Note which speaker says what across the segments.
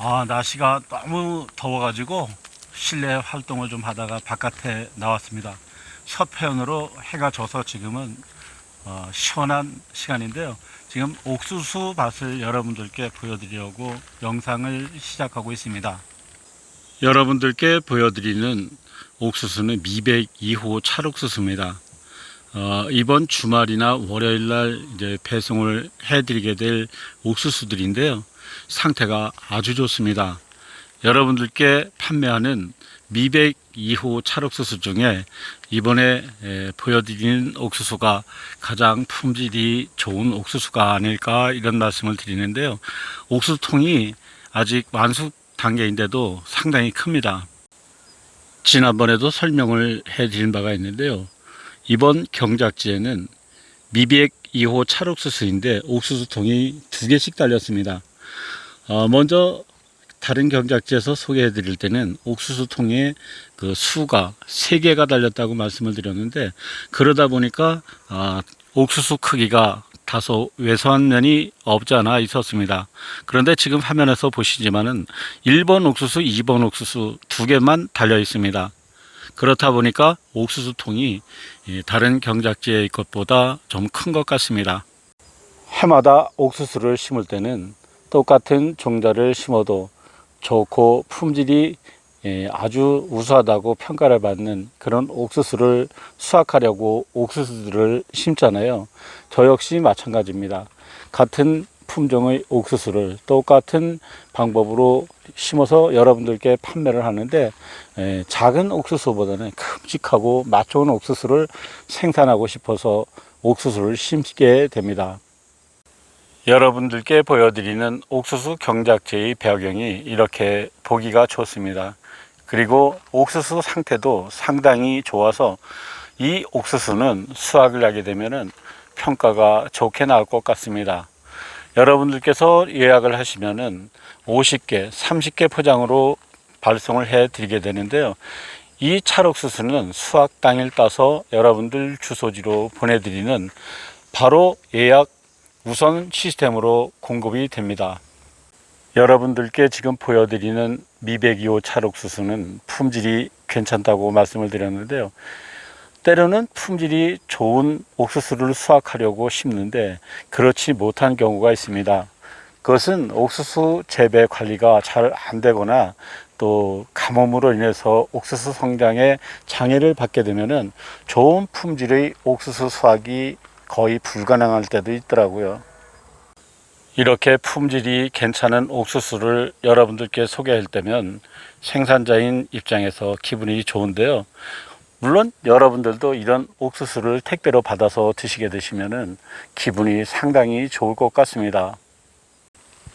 Speaker 1: 아, 날씨가 너무 더워가지고 실내 활동을 좀 하다가 바깥에 나왔습니다. 서편으로 해가 져서 지금은 어, 시원한 시간인데요. 지금 옥수수 밭을 여러분들께 보여드리려고 영상을 시작하고 있습니다. 여러분들께 보여드리는 옥수수는 미백 2호 찰옥수수입니다. 어, 이번 주말이나 월요일 날 이제 배송을 해드리게 될 옥수수들인데요. 상태가 아주 좋습니다. 여러분들께 판매하는 미백 2호 찰옥수수 중에 이번에 에, 보여드리는 옥수수가 가장 품질이 좋은 옥수수가 아닐까 이런 말씀을 드리는데요. 옥수통이 아직 완숙 단계인데도 상당히 큽니다. 지난번에도 설명을 해드린 바가 있는데요. 이번 경작지에는 미백 2호 찰옥수수인데 옥수수통이 두 개씩 달렸습니다. 어, 먼저 다른 경작지에서 소개해 드릴 때는 옥수수 통에 그 수가 세 개가 달렸다고 말씀을 드렸는데 그러다 보니까 아, 옥수수 크기가 다소 왜소한 면이 없지 않아 있었습니다. 그런데 지금 화면에서 보시지만은 1번 옥수수, 2번 옥수수 두 개만 달려 있습니다. 그렇다 보니까 옥수수 통이 이 다른 경작지의 것보다 좀 큰 것 같습니다. 해마다 옥수수를 심을 때는 똑같은 종자를 심어도 좋고 품질이 예, 아주 우수하다고 평가를 받는 그런 옥수수를 수확하려고 옥수수들을 심잖아요. 저 역시 마찬가지입니다. 같은 품종의 옥수수를 똑같은 방법으로 심어서 여러분들께 판매를 하는데 에, 작은 옥수수보다는 큼직하고 맛 좋은 옥수수를 생산하고 싶어서 옥수수를 심게 됩니다. 여러분들께 보여드리는 옥수수 경작지의 배경이 이렇게 보기가 좋습니다. 그리고 옥수수 상태도 상당히 좋아서 이 옥수수는 수확을 하게 되면은 평가가 좋게 나올 것 같습니다. 여러분들께서 예약을 하시면은 50개, 30개 포장으로 발송을 해 드리게 되는데요. 이 찰옥수수는 수확 당일 따서 여러분들 주소지로 보내드리는 바로 예약 우선 시스템으로 공급이 됩니다. 여러분들께 지금 보여드리는 미백이호 찰옥수수는 품질이 괜찮다고 말씀을 드렸는데요. 때로는 품질이 좋은 옥수수를 수확하려고 심는데 그렇지 못한 경우가 있습니다. 그것은 옥수수 재배 관리가 잘 안 되거나 또 가뭄으로 인해서 옥수수 성장에 장애를 받게 되면은 좋은 품질의 옥수수 수확이 거의 불가능할 때도 있더라고요. 이렇게 품질이 괜찮은 옥수수를 여러분들께 소개할 때면 생산자인 입장에서 기분이 좋은데요. 물론 여러분들도 이런 옥수수를 택배로 받아서 드시게 되시면은 기분이 상당히 좋을 것 같습니다.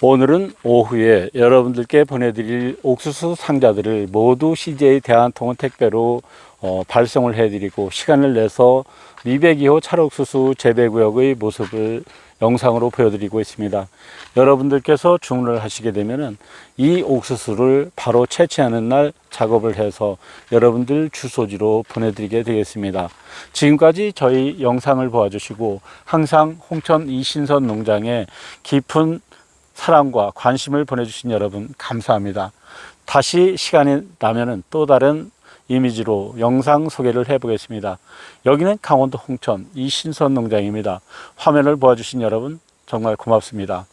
Speaker 1: 오늘은 오후에 여러분들께 보내드릴 옥수수 상자들을 모두 CJ 대한통운 택배로 어, 발송을 해드리고 시간을 내서 미백이호 찰옥수수 재배구역의 모습을 영상으로 보여드리고 있습니다. 여러분들께서 주문을 하시게 되면은 이 옥수수를 바로 채취하는 날 작업을 해서 여러분들 주소지로 보내드리게 되겠습니다. 지금까지 저희 영상을 보아주시고 항상 홍천 이신선 농장에 깊은 사랑과 관심을 보내주신 여러분 감사합니다. 다시 시간이 나면은 또 다른 이미지로 영상 소개를 해보겠습니다. 여기는 강원도 홍천 이신선 농장입니다. 화면을 보아주신 여러분 정말 고맙습니다.